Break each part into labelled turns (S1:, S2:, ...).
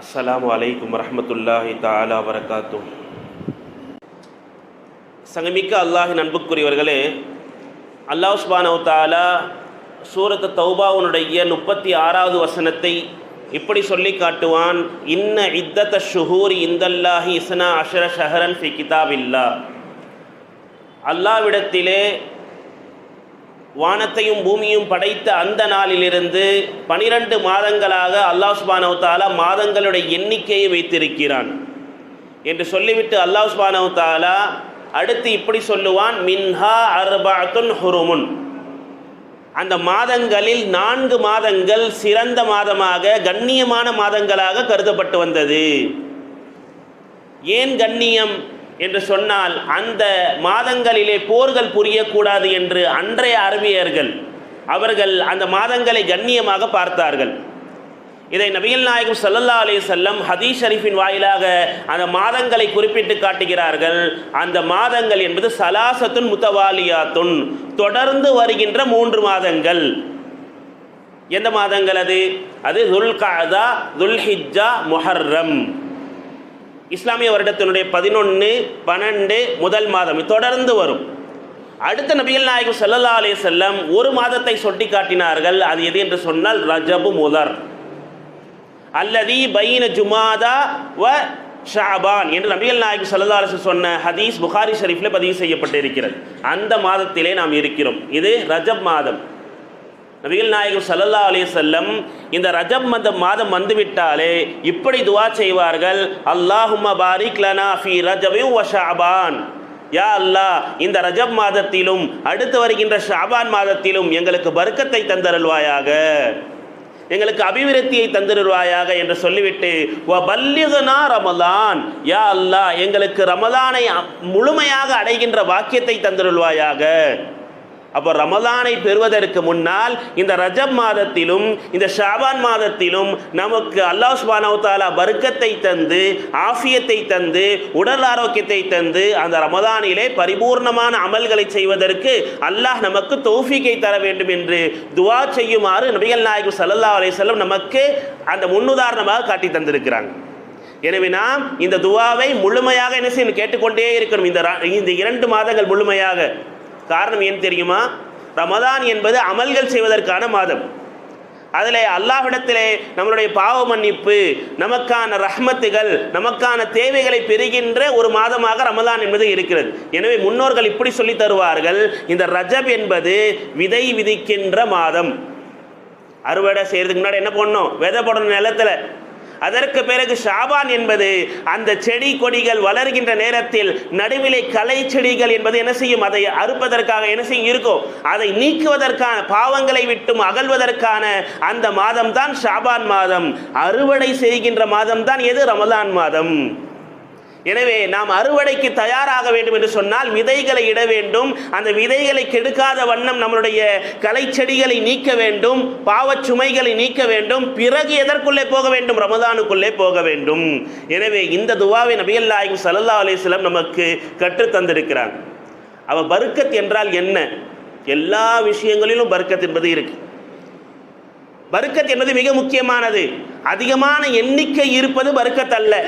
S1: அஸ்லாம் அலைக்கும் வரஹ்மத்துல்லாஹி தாலா வரகாத்து சங்கமிக்க அல்லாஹி நண்புக்குரியவர்களே அல்லாஹ் சுபானவ் தாலா சூரத் தௌபாவுனுடைய முப்பத்தி ஆறாவது வசனத்தை இப்படி சொல்லி காட்டுவான். இன்ன இத்தத்த ஷுஹூர் இந்தல்லாஹி இஸ்னா அஷர ஷஹரன் ஃபி கிதாபில்லா. அல்லாவிடத்திலே வானத்தையும் பூமியும் படைத்த அந்த நாளிலிருந்து பனிரெண்டு மாதங்களாக அல்லாஹ் சுபானவு தாலா மாதங்களுடைய எண்ணிக்கையை வைத்திருக்கிறான். என்று சொல்லிவிட்டு அல்லாஹ் சுபானவு தாலா அடுத்து இப்படி சொல்லுவான் மின்ஹா அர்பாத்துன் ஹுருமுன். அந்த மாதங்களில் நான்கு மாதங்கள் சிறந்த மாதமாக கண்ணியமான மாதங்களாக கருதப்பட்டு வந்தது. ஏன் கண்ணியம்? என்று சொன்னால் அந்த மாதங்களிலே போர்கள் புரியக்கூடாது என்று அன்றைய அரபியர்கள் அவர்கள் அந்த மாதங்களை கண்ணியமாக பார்த்தார்கள். இதை நபிகள் நாயகம் சல்லல்லா அலி செல்லம் ஹதீஸ் ஷரீஃபின் வாயிலாக அந்த மாதங்களை குறிப்பிட்டு காட்டுகிறார்கள். அந்த மாதங்கள் என்பது சலாசத்துன் முத்தவாலியாத்துன் தொடர்ந்து வருகின்ற மூன்று மாதங்கள். எந்த மாதங்கள் அது? அது துல் காதா துல் ஹிஜா முஹர்ரம். இஸ்லாமிய வருடத்தினுடைய பதினொன்று பன்னெண்டு முதல் மாதம். தொடர்ந்து வரும். அடுத்த நபிகள் நாயகம் சல்லல்லா அலே செல்லம் ஒரு மாதத்தை சொட்டி காட்டினார்கள் அது எது என்று சொன்னால் ரஜபு முதர். அல்லதி பைன ஜுமாதா வ ஷாபான் என்று நபிகள் நாயகம் சல்லா அலிஸ் சொன்ன ஹதீஸ் புகாரி ஷரீஃபில் பதிவு செய்யப்பட்டிருக்கிறது. அந்த மாதத்திலே நாம் இருக்கிறோம். இது ரஜப் மாதம். நபிகள் நாயகம் சல்லல்லா அலி செல்லம் இந்த ரஜப் மத மாதம் வந்துவிட்டாலே இப்படி துவா செய்வார்கள். அல்லாஹும்ம பாரிக் லனா ஃபி வ ஷாபான். யா அல்லாஹ் இந்த ரஜப் மாதத்திலும் அடுத்து வருகின்ற ஷாபான் மாதத்திலும் எங்களுக்கு பருக்கத்தை தந்தருள்வாயாக. எங்களுக்கு அபிவிருத்தியை தந்திருவாயாக என்று சொல்லிவிட்டு பல்லிகனா ரமலான். யா அல்லா எங்களுக்கு ரமலானை முழுமையாக அடைகின்ற வாக்கியத்தை தந்திருள்வாயாக. அப்போ ரமலானை பெறுவதற்கு முன்னால் இந்த ரஜப் மாதத்திலும் இந்த ஷாபான் மாதத்திலும் நமக்கு அல்லாஹ் சுபானவத்தாலா வர்க்கத்தை தந்து ஆஃபியத்தை தந்து உடல் ஆரோக்கியத்தை தந்து அந்த ரமதானிலே பரிபூர்ணமான அமல்களை செய்வதற்கு அல்லாஹ் நமக்கு தௌஃபிக்கை தர வேண்டும் என்று துவா செய்யுமாறு நபிகள் நாயகம் சல்லா அலிசல்லம் நமக்கு அந்த முன்னுதாரணமாக காட்டி தந்திருக்கிறாங்க. எனவே நாம் இந்த துவாவை முழுமையாக என்ன செய்யணும் கேட்டுக்கொண்டே இருக்கணும். இந்த இந்த இரண்டு மாதங்கள் முழுமையாக காரணம் ஏன் தெரியுமா? ரமதான் என்பது அமல்கள் செய்வதற்கான மாதம். அதில் அல்லாஹிடத்திலே நம்மளுடைய பாவ மன்னிப்பு நமக்கான ரஹ்மத்துகள் நமக்கான தேவைகளை பெறுகின்ற ஒரு மாதமாக ரமதான் என்பது இருக்கிறது. எனவே முன்னோர்கள் இப்படி சொல்லி தருவார்கள் இந்த ரஜப் என்பது விதை விதிக்கின்ற மாதம். அறுவடை செய்கிறதுக்கு முன்னாடி என்ன பண்ணணும் விதை போடணும் நிலத்தில். அதற்கு பிறகு ஷாபான் என்பது அந்த செடி கொடிகள் வளர்கின்ற நேரத்தில் நடுவிலை கலை செடிகள் என்பது என்ன செய்யும்? அதை அறுப்பதற்காக என்ன செய்யும்? இருக்கும். அதை நீக்குவதற்கான பாவங்களை விட்டும் அகழ்வதற்கான அந்த மாதம் தான் ஷாபான் மாதம். அறுவடை செய்கின்ற மாதம் தான் எது? ரமலான் மாதம். எனவே நாம் அறுவடைக்கு தயாராக வேண்டும் என்று சொன்னால் விதைகளை இட வேண்டும். அந்த விதைகளை கெடுக்காத வண்ணம் நம்மளுடைய கலைச்செடிகளை நீக்க வேண்டும். பாவச் சுமைகளை நீக்க வேண்டும். பிறகு எதற்குள்ளே போக வேண்டும்? ரமதானுக்குள்ளே போக வேண்டும். எனவே இந்த துவாவை நபிகள் சல்லா அலிஸ்லம் நமக்கு கற்றுத்தந்திருக்கிறாங்க அவ பருக்கத் என்றால் என்ன? எல்லா விஷயங்களிலும் பருக்கத் என்பது இருக்கு. பருக்கத் என்பது மிக முக்கியமானது. அதிகமான எண்ணிக்கை இருப்பது பருக்கத் அல்ல.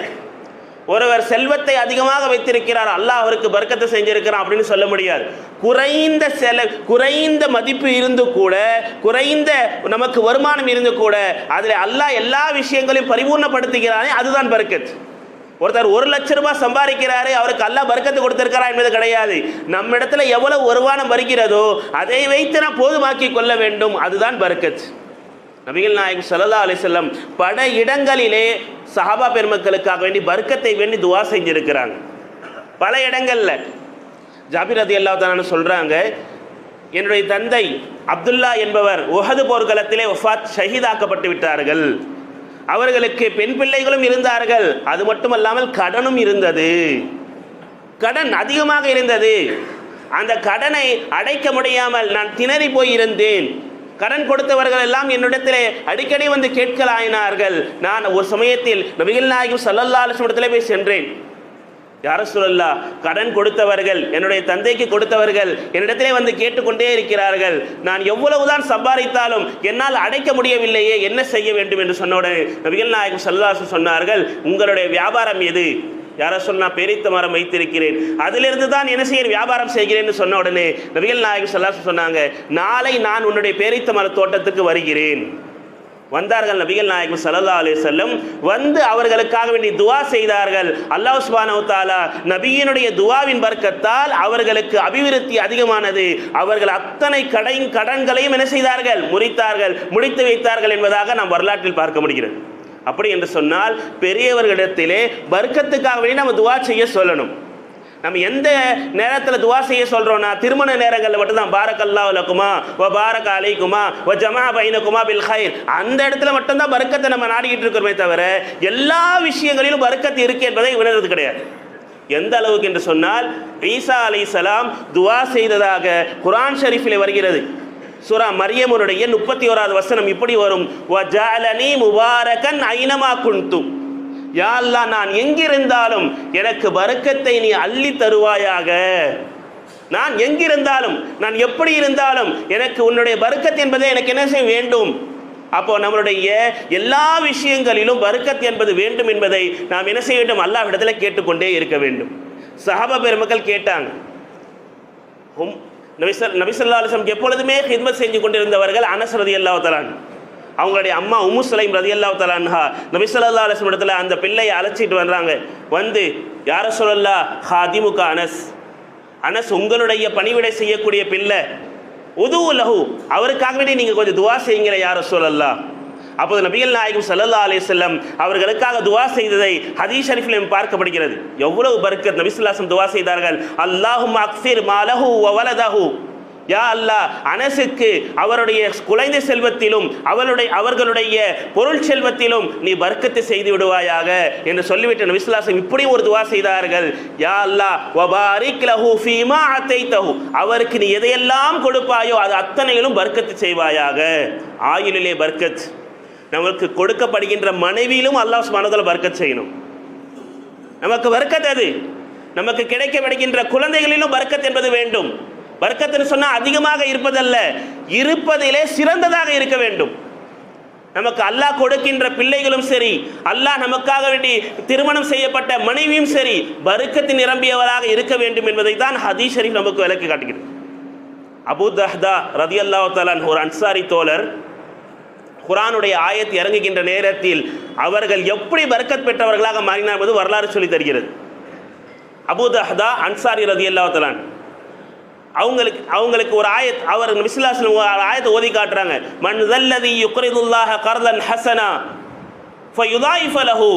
S1: ஒருவர் செல்வத்தை அதிகமாக வைத்திருக்கிறார் அல்லாஹ் அவருக்கு பர்க்கத்தை செஞ்சிருக்கிறான் அப்படின்னு சொல்ல முடியாது. குறைந்த செல குறைந்த மதிப்பு இருந்து கூட குறைந்த நமக்கு வருமானம் இருந்து கூட அதில் அல்லாஹ் எல்லா விஷயங்களையும் பரிபூர்ணப்படுத்துகிறானே அதுதான் பர்க்கத். ஒருத்தர் ஒரு லட்ச ரூபாய் சம்பாதிக்கிறாரு அவருக்கு அல்லா பர்க்கத்து கொடுத்திருக்கிறார் என்பது கிடையாது. நம்ம இடத்துல எவ்வளவு வருமானம் வருகிறதோ அதை வைத்து நான் போதுமாக்கி கொள்ள வேண்டும் அதுதான் பர்க்கத். நபிகள் நாயகம் சல்லா அலிசல்லம் பல இடங்களிலே சஹாபா பெருமக்களுக்காக வேண்டி வர்க்கத்தை வேண்டி துவா செஞ்சிருக்கிறாங்க. பல இடங்களில். ஜாபிர் ரதி அல்லா சொல்கிறாங்க என்னுடைய தந்தை அப்துல்லா என்பவர் உஹது போர்க்களத்திலே ஒஃபாத் ஷஹீதாக்கப்பட்டு விட்டார்கள். அவர்களுக்கு பெண் பிள்ளைகளும் இருந்தார்கள். அது மட்டுமல்லாமல் கடனும் இருந்தது. கடன் அதிகமாக இருந்தது. அந்த கடனை அடைக்க முடியாமல் நான் திணறி போயிருந்தேன் கடன் கொடுத்தவர்கள் எல்லாம் என்னிடத்திலே அடிக்கடி வந்து கேட்கலாயினார்கள். நான் ஒரு சமயத்தில் நபிகள் நாயகம் சல்லல்லா அலிஸ்மிடத்திலே போய் சென்றேன். யார சொல்லல்லா கடன் கொடுத்தவர்கள் என்னுடைய தந்தைக்கு கொடுத்தவர்கள் என்னிடத்திலே வந்து கேட்டுக்கொண்டே இருக்கிறார்கள். நான் எவ்வளவுதான் சம்பாதித்தாலும் என்னால் அடைக்க முடியவில்லையே என்ன செய்ய வேண்டும் என்று சொன்ன உடனே நபிகள் நாயகம் சல்லாசு சொன்னார்கள் உங்களுடைய வியாபாரம் எது? யார சொன்னால் பேரித்த மரம் வைத்திருக்கிறேன். அதிலிருந்து தான் என்ன செய்ய வியாபாரம் செய்கிறேன்னு சொன்ன உடனே நபிகள் நாயகம் சல்லாசு சொன்னாங்க நாளை நான் உன்னுடைய பேரித்த மர தோட்டத்துக்கு வருகிறேன். வந்தார்கள் நபிகள் நாயகம் சல்லா அலி செல்லம் வந்து அவர்களுக்காக வேண்டி துவா செய்தார்கள். அல்லாஹ் சுபானவு தாலா நபியினுடைய துவாவின் வர்க்கத்தால் அவர்களுக்கு அபிவிருத்தி அதிகமானது. அவர்கள் அத்தனை கடையும் கடன்களையும் என்ன செய்தார்கள்? முறித்தார்கள். முடித்து வைத்தார்கள் என்பதாக நாம் வரலாற்றில் பார்க்க முடிகிறது. அப்படி என்று சொன்னால் பெரியவர்களிடத்திலே பர்க்கத்துக்காக நம்ம துவா செய்ய சொல்லணும். நம்ம எந்த நேரத்தில் துவா செய்ய சொல்கிறோம்னா திருமண நேரங்களில் மட்டும்தான் பாரக்கல்லா லக்குமா ஓ பாரக் அலைக்குமா ஓ ஜமா பைனக்குமா பில் ஹைர் அந்த இடத்துல மட்டும்தான் பருக்கத்தை நம்ம நாடிக்கிட்டு இருக்கிறோமே தவிர எல்லா விஷயங்களிலும் பருக்கத்து இருக்கு என்பதை உணர்றது கிடையாது. எந்த அளவுக்கு என்று சொன்னால் ஈசா அலை சலாம் துவா செய்ததாக குரான் ஷரீஃபில் வருகிறது. சுரா மரியமுனுடைய முப்பத்தி ஓராவது வசனம் இப்படி வரும். வஜாலனி முபாரகன் ஐனமா குன்து. யா நான் எங்கிருந்தாலும் எனக்கு வருக்கத்தை நீ அள்ளி தருவாயாக. நான் எங்கிருந்தாலும் நான் எப்படி இருந்தாலும் எனக்கு உன்னுடைய வருக்கத்து என்பதை எனக்கு என்ன செய்ய வேண்டும்? அப்போ நம்மளுடைய எல்லா விஷயங்களிலும் வருக்கத்து என்பது வேண்டும் என்பதை நாம் என்ன செய்ய வேண்டும்? அல்லாவிடத்தில் கேட்டுக்கொண்டே இருக்க வேண்டும். சஹாபா பெருமக்கள் கேட்டாங்க. நபிசல் நபிசல்லா அலிஸ்லம் எப்பொழுதுமே ஹித்மத் செஞ்சு கொண்டிருந்தவர்கள் அனஸ் ரதி அல்லாஹ் அவங்களுடைய அம்மா உமு சலைம் ரதி அல்லா தலான்ஹா நபிசல்லா அலிஸ்லம் இடத்துல அந்த பிள்ளையை அழைச்சிட்டு வர்றாங்க. வந்து யார சொல்லல்லா ஹாதிமுக அனஸ். அனஸ் உங்களுடைய பணிவிடை செய்யக்கூடிய பிள்ளை. உது லஹு. அவருக்காக வேண்டி நீங்கள் கொஞ்சம் துவா செய்யுங்கிற யார சொல்லல்லா அப்போது நபிகள் நாயகம் சல்லல்லா அலி செல்லம் அவர்களுக்காக துவா செய்ததை ஹதீஸ் ஷரீஃபிலும் பார்க்கப்படுகிறது. எவ்வளவு பர்கர் நபிசுல்லாசம் துவா செய்தார்கள். அல்லாஹும் அக்சிர் மாலஹு வலதஹு. யா அல்லாஹ் அனசுக்கு அவருடைய குழந்தை செல்வத்திலும் அவருடைய அவர்களுடைய பொருள் செல்வத்திலும் நீ வர்க்கத்தை செய்து விடுவாயாக என்று சொல்லிவிட்டு நபிசுல்லாசம் இப்படி ஒரு துவா செய்தார்கள். யா அல்லாஹ் வபாரிக் லஹு ஃபீமா அத்தைத்தஹு. அவருக்கு நீ எதையெல்லாம் கொடுப்பாயோ அது அத்தனையிலும் வர்க்கத்தை செய்வாயாக. ஆயுளிலே பர்க்கத். நமக்கு கொடுக்கப்படுகின்ற மனைவியிலும் அல்லாஹ் மனதில் பர்க்கத் செய்யணும். நமக்கு பர்க்கத் அது நமக்கு கிடைக்கப்படுகின்ற குழந்தைகளிலும் வர்க்கத் என்பது வேண்டும். பர்க்கத்துன்னு சொன்னால் அதிகமாக இருப்பதல்ல இருப்பதிலே சிறந்ததாக இருக்க வேண்டும். நமக்கு அல்லாஹ் கொடுக்கின்ற பிள்ளைகளும் சரி அல்லாஹ் நமக்காக வேண்டி திருமணம் செய்யப்பட்ட மனைவியும் சரி வர்க்கத்தை நிரம்பியவராக இருக்க வேண்டும் என்பதை தான் ஹதீஷ் ஷரீஃப் நமக்கு விளக்கி காட்டுகிறது. அபு தஹ்தா ரதி அல்லாஹாலான் ஒரு அன்சாரி தோழர் குரானுடைய ஆயத்து இறங்குகின்ற நேரத்தில் அவர்கள் எப்படி பர்க்கத் பெற்றவர்களாக மாறினார் என்பது வரலாறு சொல்லி தருகிறது. அபு தஹ்தா அன்சாரி ரதி அல்லாத்தலான் அவங்களுக்கு அவங்களுக்கு ஒரு ஆயத் அவர் மிஸ்லாஸ்லம் ஒரு ஆயத்தை ஓதி காட்டுறாங்க. மன் தல்லதி யுக்ரிதுல்லாஹ கர்தன் ஹசனா ஃபயுதாயிஃப லஹு.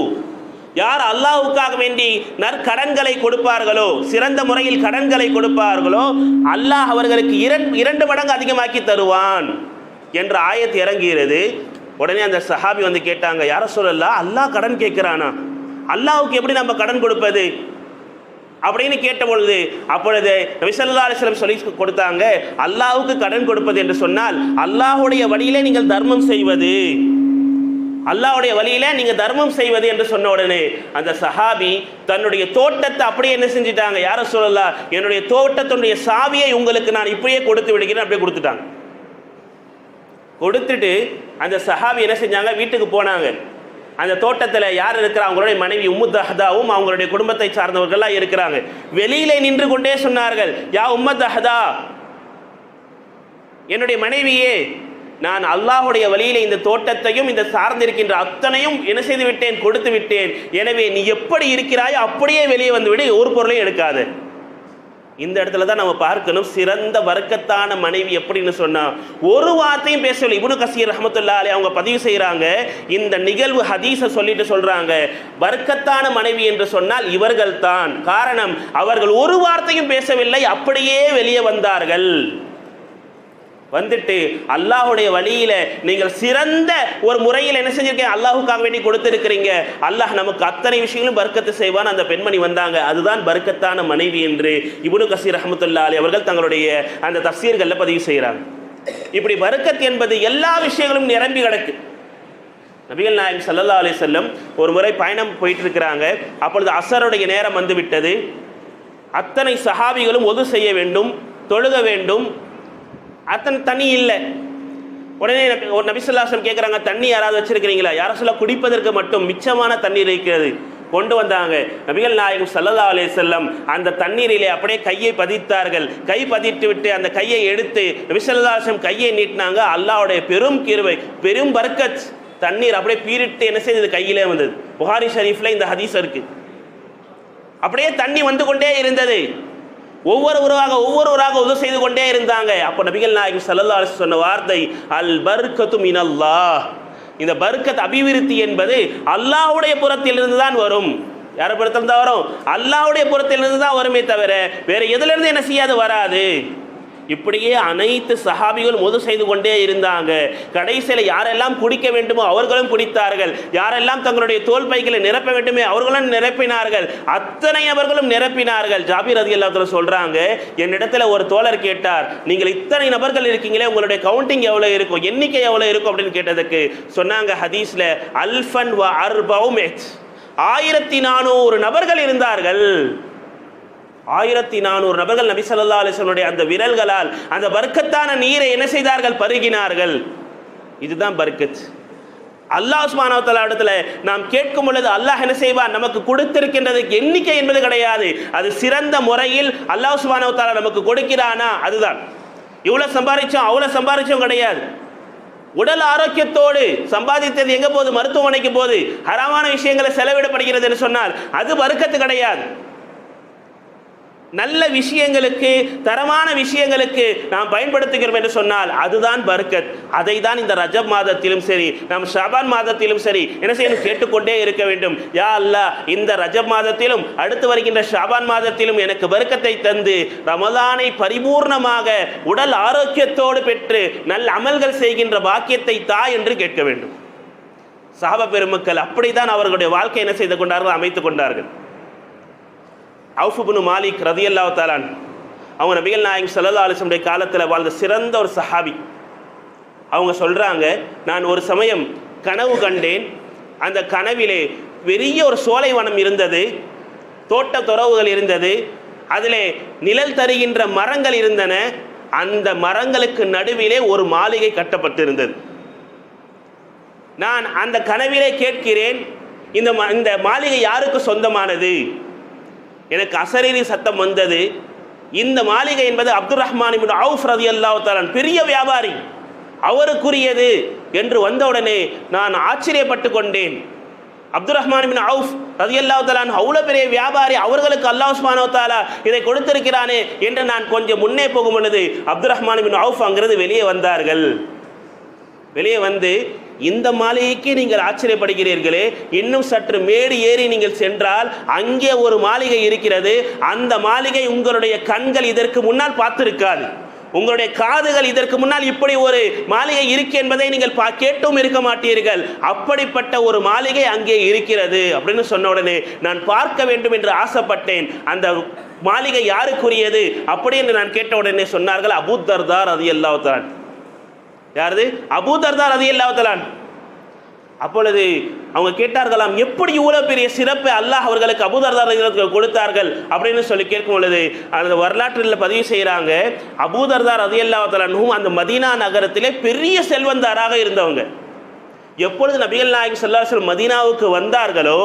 S1: யார் அல்லாஹுக்காக வேண்டி நற்கடன்களை கொடுப்பார்களோ சிறந்த முறையில் கடன்களை கொடுப்பார்களோ அல்லாஹ் அவர்களுக்கு இரண்டு இரண்டு மடங்கு அதிகமாக்கி தருவான். என்ற ஆயத்து இறங்குகிறது. உடனே அந்த சஹாபி வந்து கேட்டாங்க யார சொல்லலாம் அல்லாஹ் கடன் கேட்கிறானா? அல்லாவுக்கு எப்படி நம்ம கடன் கொடுப்பது? அப்படின்னு கேட்ட பொழுது அப்பொழுது நபிசல்லா அலிஸ்லம் சொல்லி கொடுத்தாங்க அல்லாவுக்கு கடன் கொடுப்பது என்று சொன்னால் அல்லாஹுடைய வழியிலே நீங்கள் தர்மம் செய்வது. அல்லாஹ்வுடைய வழியில நீங்க தர்மம் செய்வது என்று சொன்ன உடனே அந்த சஹாபி தன்னுடைய தோட்டத்தை அப்படியே என்ன செஞ்சிட்டாங்க யார சொல்லலா என்னுடைய தோட்டத்தினுடைய சாவியை உங்களுக்கு நான் இப்படியே கொடுத்து விடுகிறேன் அப்படியே கொடுத்துட்டாங்க. கொடுத்துட்டு அந்த சஹாபி என்ன செஞ்சாங்க? வீட்டுக்கு போனாங்க. அந்த தோட்டத்தில் யார் இருக்கிறா? அவங்களுடைய மனைவி உம்மு தஹதாவும் அவங்களுடைய குடும்பத்தை சார்ந்தவர்கள்லாம் இருக்கிறாங்க. வெளியிலே நின்று கொண்டே சொன்னார்கள் யா உம்ம தஹதா என்னுடைய மனைவியே நான் அல்லாஹுடைய வழியில இந்த தோட்டத்தையும் இந்த சார்ந்திருக்கின்ற அத்தனையும் என்ன செய்து விட்டேன் கொடுத்து விட்டேன் எனவே நீ எப்படி இருக்கிறாயோ அப்படியே வெளியே வந்துவிடு ஒரு பொருளையும் எடுக்காது. இந்த இடத்துல தான் நம்ம பார்க்கணும். சிறந்த வர்க்கத்தான மனைவி எப்படின்னு சொன்னால் ஒரு வார்த்தையும் பேசவில்லை இவனு கசீர் ரஹமத்துல்லா அலி அவங்க பதிவு செய்கிறாங்க இந்த நிகழ்வு ஹதீஸை சொல்லிட்டு சொல்கிறாங்க வர்க்கத்தான மனைவி என்று சொன்னால் இவர்கள் தான் காரணம் அவர்கள் ஒரு வார்த்தையும் பேசவில்லை அப்படியே வெளியே வந்தார்கள். வந்துட்டு அல்லாஹுடைய வழியில நீங்கள் சிறந்த ஒரு முறையில் என்ன செஞ்சிருக்கீங்க? அல்லாஹுக்காக வேண்டி கொடுத்திருக்கிறீங்க. அல்லாஹ் நமக்கு அத்தனை விஷயங்களும் பர்க்கத்து செய்வான். அந்த பெண்மணி வந்தாங்க. அதுதான் பர்க்கத்தான மனைவி என்று இபுனு கசீர் ரஹமத்துல்லா அலி அவர்கள் தங்களுடைய அந்த தஃசீர்களில் பதிவு செய்கிறாங்க. இப்படி பருக்கத் என்பது எல்லா விஷயங்களும் நிரம்பி கிடக்கு. நபிகள் நாயக் சல்லா அலி செல்லம் ஒரு முறை பயணம் போயிட்டு இருக்கிறாங்க அப்பொழுது அசருடைய நேரம் வந்து விட்டது. அத்தனை சஹாபிகளும் ஒது செய்ய வேண்டும் தொழுக வேண்டும் அத்தனை தண்ணி இல்லை. உடனே ஒரு நபிசுல்லாசம் கேட்குறாங்க தண்ணி யாராவது வச்சிருக்கிறீங்களா? யாரும் சொல்ல குடிப்பதற்கு மட்டும் மிச்சமான தண்ணீர் இருக்கிறது. கொண்டு வந்தாங்க. நபிகள் நாயகம் ஸல்லல்லாஹு அலே செல்லம் அந்த தண்ணீரிலே அப்படியே கையை பதித்தார்கள். கை பதித்து விட்டு அந்த கையை எடுத்து நபிசல்லாசம் கையை நீட்டினாங்க. அல்லாவுடைய பெரும் கிருவை பெரும் பர்க்கத். தண்ணீர் அப்படியே பீரிட்டு என்ன செய்தது? கையிலே வந்தது. புகாரி ஷரீஃப்ல இந்த ஹதீஸ் இருக்குது அப்படியே தண்ணி வந்து கொண்டே இருந்தது. ஒவ்வொருவராக ஒவ்வொருவராக உதவி செய்து கொண்டே இருந்தாங்க. அப்போ நபிகள் நாயகம் சல்லா அலைஹி சொன்ன வார்த்தை அல் பர்கத்தும் இனல்லா இந்த பர்க்கத் அபிவிருத்தி என்பது அல்லாஹுடைய புறத்திலிருந்து தான் வரும். யாரை புறத்திலிருந்து தான் வரும்? அல்லாஹ்வுடைய புறத்திலிருந்து தான் வருமே தவிர வேற எதுலேருந்து என்ன செய்யாது? வராது. இப்படியே அனைத்து சகாபிகள் முது செய்து கொண்டே இருந்தாங்க. கடைசியில் யாரெல்லாம் குடிக்க வேண்டுமோ அவர்களும் குடித்தார்கள். யாரெல்லாம் தங்களுடைய தோல் பைகளை நிரப்ப வேண்டுமே அவர்களும் நிரப்பினார்கள். அத்தனை நபர்களும் நிரப்பினார்கள். ஜாபீர் அதி அல்லாத்துல சொல்றாங்க என்னிடத்துல ஒரு தோழர் கேட்டார் நீங்கள் இத்தனை நபர்கள் இருக்கீங்களே உங்களுடைய கவுண்டிங் எவ்வளவு இருக்கும்? எண்ணிக்கை எவ்வளவு இருக்கும்? அப்படின்னு கேட்டதுக்கு சொன்னாங்க ஹதீஸ்ல அல்ஃபன் வ அர்பவும் ஆயிரத்தி நானூறு நபர்கள் இருந்தார்கள். ஆயிரத்தி நானூறு நபர்கள் நபி சொல்லா அலைஹி அந்த விரல்களால் அந்த பர்க்கத்தான நீரை என்ன செய்தார்கள்? பருகினார்கள். இதுதான் பர்க்கத். அல்லாஹ் சுப்ஹானஹு இடத்துல நாம் கேட்கும் பொழுது அல்லாஹ் என்ன செய்வான்? நமக்கு கொடுத்திருக்கின்றது எண்ணிக்கை என்பது கிடையாது. அது சிறந்த முறையில் அல்லாஹ் சுப்ஹானஹு நமக்கு கொடுக்கிறானா? அதுதான். இவ்வளவு சம்பாதிச்சோம் அவ்வளவு சம்பாதிச்சோம் கிடையாது. உடல் ஆரோக்கியத்தோடு சம்பாதித்தது எங்க போகுது? மருத்துவமனைக்கு போகுது. ஹராமான விஷயங்களை செலவிடப்படுகிறது என்று சொன்னால் அது வறுக்கத்து கிடையாது. நல்ல விஷயங்களுக்கு தரமான விஷயங்களுக்கு நாம் பயன்படுத்துகிறோம் என்று சொன்னால் அதுதான் பர்க்கத். அதை தான் இந்த ரஜப் மாதத்திலும் சரி நாம் ஷபான் மாதத்திலும் சரி என்ன செய்யணும்? கேட்டுக்கொண்டே இருக்க வேண்டும். யா அல்லா இந்த ரஜப் மாதத்திலும் அடுத்து வருகின்ற ஷாபான் மாதத்திலும் எனக்கு பருக்கத்தை தந்து ரமலானை பரிபூர்ணமாக உடல் ஆரோக்கியத்தோடு பெற்று நல்ல அமல்கள் செய்கின்ற பாக்கியத்தை தா என்று கேட்க வேண்டும். சாப பெருமக்கள் அப்படித்தான் அவர்களுடைய வாழ்க்கை என்ன செய்து கொண்டார்கள்? அமைத்துக் கொண்டார்கள். அவுஃபுபுனு மாலிக் ரதியல்லாஹு தாலான் அவங்க நபிகள் நாயகம் சல்லா அலைஹி காலத்தில் வாழ்ந்த சிறந்த ஒரு சஹாபி. அவங்க சொல்கிறாங்க நான் ஒரு சமயம் கனவு கண்டேன். அந்த கனவிலே பெரிய ஒரு சோலைவனம் இருந்தது. தோட்ட துறவுகள் இருந்தது. அதிலே நிழல் தருகின்ற மரங்கள் இருந்தன. அந்த மரங்களுக்கு நடுவிலே ஒரு மாளிகை கட்டப்பட்டிருந்தது. நான் அந்த கனவிலே கேட்கிறேன் இந்த ம- இந்த மாளிகை யாருக்கு சொந்தமானது? எனக்கு அசரீரி சத்தம் வந்தது. இந்த மாளிகை என்பது அப்துல் ரஹ்மான் அவுஃப் ரதி தஆலா பெரிய வியாபாரி. அவருக்குரியது என்று வந்தவுடனே நான் ஆச்சரியப்பட்டு கொண்டேன். அப்துல் ரஹ்மான் பின் அவுஃப் ரதி தஆலா அவ்வளோ பெரிய வியாபாரி அவர்களுக்கு அல்லாஹ் உஸ்மானோத்தாலா இதை கொடுத்திருக்கிறானே என்று நான் கொஞ்சம் முன்னே போகும் பொழுது அப்துல் ரஹ்மான் பின் அவுஃப் அங்கிருந்து வெளியே வந்தார்கள். வெளியே வந்து இந்த மாளிகைக்கு நீங்கள் ஆச்சரியப்படுகிறீர்களே. இன்னும் சற்று மேடு ஏறி நீங்கள் சென்றால் அங்கே ஒரு மாளிகை இருக்கிறது. அந்த மாளிகை உங்களுடைய கண்கள் இதற்கு முன்னால் பார்த்திருக்காது. உங்களுடைய காதுகள் இதற்கு முன்னால் இப்படி ஒரு மாளிகை இருக்கு என்பதை நீங்கள் பா கேட்டும் இருக்க மாட்டீர்கள். அப்படிப்பட்ட ஒரு மாளிகை அங்கே இருக்கிறது அப்படின்னு சொன்ன உடனே நான் பார்க்க வேண்டும் என்று ஆசைப்பட்டேன். அந்த மாளிகை யாருக்குரியது அப்படி என்று நான் கேட்ட உடனே சொன்னார்கள் அபுத்தர்தார் அது எல்லாத்தான் யாரது? அபூதர்தா ரதி இல்லாவத்தலான் அப்பொழுது அவங்க கேட்டார்களாம் எப்படி இவ்வளோ பெரிய சிறப்பை அல்லாஹ் அவர்களுக்கு அபூ ரதி கொடுத்தார்கள்? அப்படின்னு சொல்லி கேட்கும் பொழுது அந்த வரலாற்றில் பதிவு செய்கிறாங்க அபூதர்தார் ரதி அல்லாஹலானும் அந்த மதீனா நகரத்திலே பெரிய செல்வந்தாராக இருந்தவங்க. எப்பொழுது நபிகள் நாயகம் ஸல்லல்லாஹு மதீனாவுக்கு வந்தார்களோ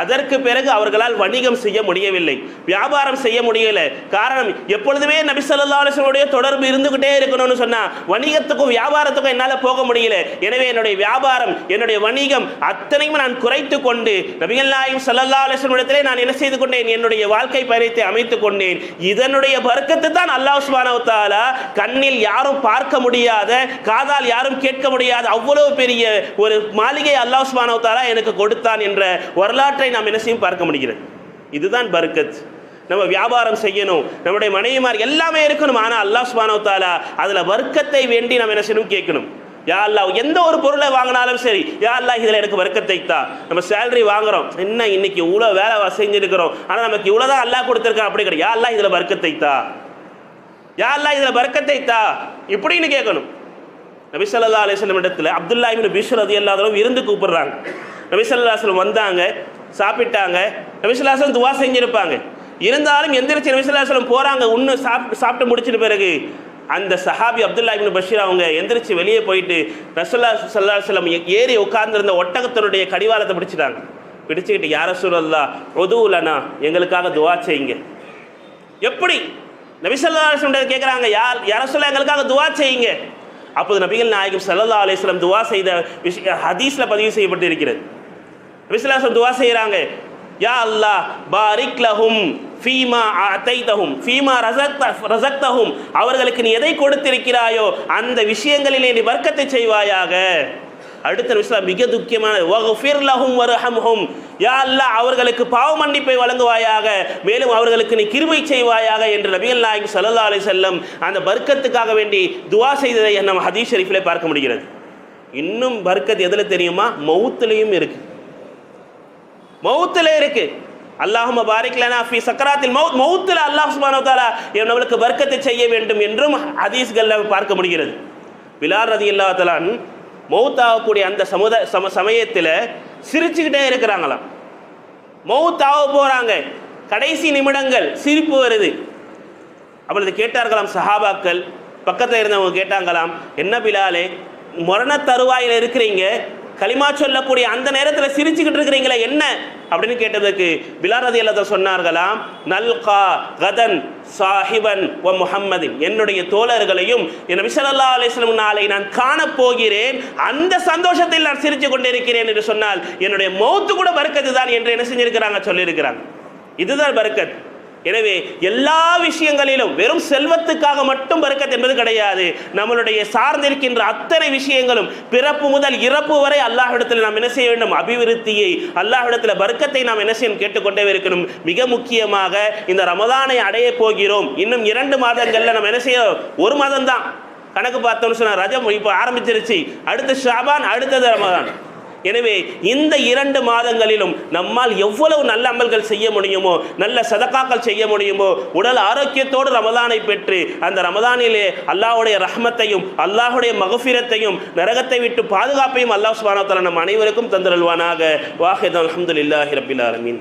S1: அதற்கு பிறகு அவர்களால் வணிகம் செய்ய முடியவில்லை. வியாபாரம் செய்ய முடியல. காரணம் எப்பொழுதுமே நபி ஸல்லல்லாஹு தொடர்பு இருந்துகிட்டே இருக்கணும்னு சொன்னா வணிகத்துக்கும் வியாபாரத்துக்கும் என்னால் போக முடியல. எனவே என்னுடைய வியாபாரம் என்னுடைய வணிகம் அத்தனையும் நான் குறைத்து கொண்டு நபிகள் நாயகம் சல்லல்லா அலைஹி நான் என்ன செய்து கொண்டேன்? என்னுடைய வாழ்க்கை பயணத்தை அமைத்துக் கொண்டேன். இதனுடைய பர்க்கத்து தான் அல்லாஹ் சுப்ஹானஹு கண்ணில் யாரும் பார்க்க முடியாத காதால் யாரும் கேட்க முடியாத அவ்வளவு பெரிய ஒரு மாளிகை அல்லாஹ் சுப்ஹானஹு எனக்கு கொடுத்தான் என்ற வரலாற்றை நாம் என்ன செய்யும் பார்க்க முடிகிறது. இதுதான் பருக்கத். நம்ம வியாபாரம் செய்யணும். நம்முடைய மனைவிமார் எல்லாமே இருக்கணும். ஆனால் அல்லாஹ் சுப்ஹானஹு அதில் வர்க்கத்தை வேண்டி நம்ம என்ன செய்யணும் கேட்கணும். யா அல்லாஹ் எந்த ஒரு பொருளை வாங்கினாலும் சரி யா அல்லாஹ் இதில் எனக்கு வர்க்கத்தை தா. நம்ம சேலரி வாங்குறோம். என்ன இன்னைக்கு இவ்வளோ வேலை செஞ்சுருக்கிறோம்? ஆனால் நமக்கு இவ்வளோ தான் அல்லாஹ் கொடுத்துருக்கா அப்படி கிடையாது. யா அல்லா இதில் வர்க்கத்தை தா. யா அல்லா இதில் வர்க்கத்தை தா. இப்படின்னு கேட்கணும். நபிசல்லா அலிஸ்லம் இடத்துல அப்துல்லா இப்னு அது ரலியல்லாஹு இருந்து கூப்பிடுறாங்க. நபிசல்லாஸ்லம் வந்தாங்க சாப்பிட்டாங்க. நபிசல்லாஸ்லம் துவா செஞ்சிருப்பாங்க. இருந்தாலும் எந்திரிச்சு நபிசல்லாஸ்லம் போகிறாங்க ஒன்று சாப்பிட்டு சாப்பிட்டு முடிச்சிட்டு பிறகு அந்த சஹாபி அப்துல்லா இப்னு பஷீர் அவங்க எந்திரிச்சு வெளியே போயிட்டு ரசூல்லா ஸல்லல்லாஹு ஏறி உட்கார்ந்துருந்த ஒட்டகத்தினுடைய கடிவாளத்தை பிடிச்சிட்டாங்க. பிடிச்சுக்கிட்டு யார சூழல்லா ஒதுவுலனா எங்களுக்காக துவா செய்யுங்க. எப்படி? நபிசல்லா கேட்குறாங்க யார் யார சொல்ல எங்களுக்காக துவா செய்யுங்க. அப்போது நபிகள் நாயகம் சல்லா அலிஸ்லாம் துவா செய்த விஷய ஹதீஸில் பதிவு செய்யப்பட்டு இருக்கிறது நபிசல்லாஸ்லம் துவா செய்கிறாங்க யா அல்லாஹ் பாரிக் லஹும் ஃபீமா அத்தைதஹும் ஃபீமா ரசக்த ரசக்தஹும் அவர்களுக்கு நீ எதை கொடுத்திருக்கிறாயோ அந்த விஷயங்களிலே நீ வர்க்கத்தை செய்வாயாக. அடுத்த விஷயம் மிக முக்கியமான யா அல்லாஹ் அவர்களுக்கு பாவ மன்னிப்பை வழங்குவாயாக மேலும் அவர்களுக்கு நீ கிருமை செய்வாயாக என்று நபிகள் நாயகம் சல்லா அலி செல்லம் அந்த பர்க்கத்துக்காக வேண்டி துவா செய்ததை நம்ம ஹதீஸ் ஷரீஃபிலே பார்க்க முடிகிறது. இன்னும் பர்க்கத் எதில் தெரியுமா? மௌத்துலேயும் இருக்கு. மௌத்துல இருக்கு. அல்லாஹும பாரிக்லனா ஃபி சக்கராத்தில் மௌத் மௌத்துல அல்லாஹ் சுப்ஹானஹு என் நம்மளுக்கு வர்க்கத்தை செய்ய வேண்டும் என்றும் ஹதீஸ்களில் பார்க்க முடிகிறது. பிலார் ரதி தஆலான் மௌத்தாகக்கூடிய அந்த சமுத சம சமயத்தில் சிரிச்சுக்கிட்டே இருக்கிறாங்களாம். மௌத்தாக போகிறாங்க கடைசி நிமிடங்கள் சிரிப்பு வருது. அவளது கேட்டார்களாம் சஹாபாக்கள். பக்கத்தில் இருந்தவங்க கேட்டாங்களாம் என்ன பிலாலே மரண தருவாயில் இருக்கிறீங்க. களிமா சொல்லக்கூடிய அந்த நேரத்தில் சிரிச்சுக்கிட்டு இருக்கிறீங்களே என்ன? அப்படின்னு கேட்டதுக்கு பிலாரதி அல்லத சொன்னார்களாம் நல்கா கதன் சாஹிபன் ஒ முஹம்மதின். என்னுடைய தோழர்களையும் என் விசலல்லா அலிஸ்லம் நாளை நான் காணப் போகிறேன் அந்த சந்தோஷத்தில் நான் சிரித்து கொண்டிருக்கிறேன் என்று சொன்னால் என்னுடைய மௌத்து கூட பறக்கத்து தான் என்று என்ன செஞ்சிருக்கிறாங்க சொல்லியிருக்கிறாங்க. இதுதான் பறக்கத். எனவே எல்லா விஷயங்களிலும் வெறும் செல்வத்துக்காக மட்டும் பறக்கத் என்பது கிடையாது. நம்மளுடைய சார்ந்திருக்கின்ற அத்தனை விஷயங்களும் பிறப்பு முதல் இறப்பு வரை அல்லாஹிடத்தில் நாம் என்ன செய்ய வேண்டும்? அபிவிருத்தியை அல்லாஹிடத்தில் பர்க்கத்தை நாம் என்ன செய்யணும் கேட்டுக்கொண்டே இருக்கணும். மிக முக்கியமாக இந்த ரமதானை அடைய போகிறோம். இன்னும் இரண்டு மாதங்களில் நம்ம என்ன செய்ய ஒரு மாதம் தான் கணக்கு பார்த்தோம்னு சொன்னா ரஜம் இப்போ ஆரம்பிச்சிருச்சு. அடுத்து ஷாபான் அடுத்தது ரமதான். எனவே இந்த இரண்டு மாதங்களிலும் நம்மால் எவ்வளவு நல்ல அமல்கள் செய்ய முடியுமோ நல்ல சதக்காக்கள் செய்ய முடியுமோ உடல் ஆரோக்கியத்தோடு ரமதானை பெற்று அந்த ரமதானிலே அல்லாஹுடைய ரஹமத்தையும் அல்லாஹுடைய மகஃபிரத்தையும் நரகத்தை விட்டு பாதுகாப்பையும் அல்லாஹ் சுப்ஹானஹு நம் அனைவருக்கும் தந்தருள்வானாக. வாஹித் அலமதுல்லாஹி ரபில் ஆலமீன்.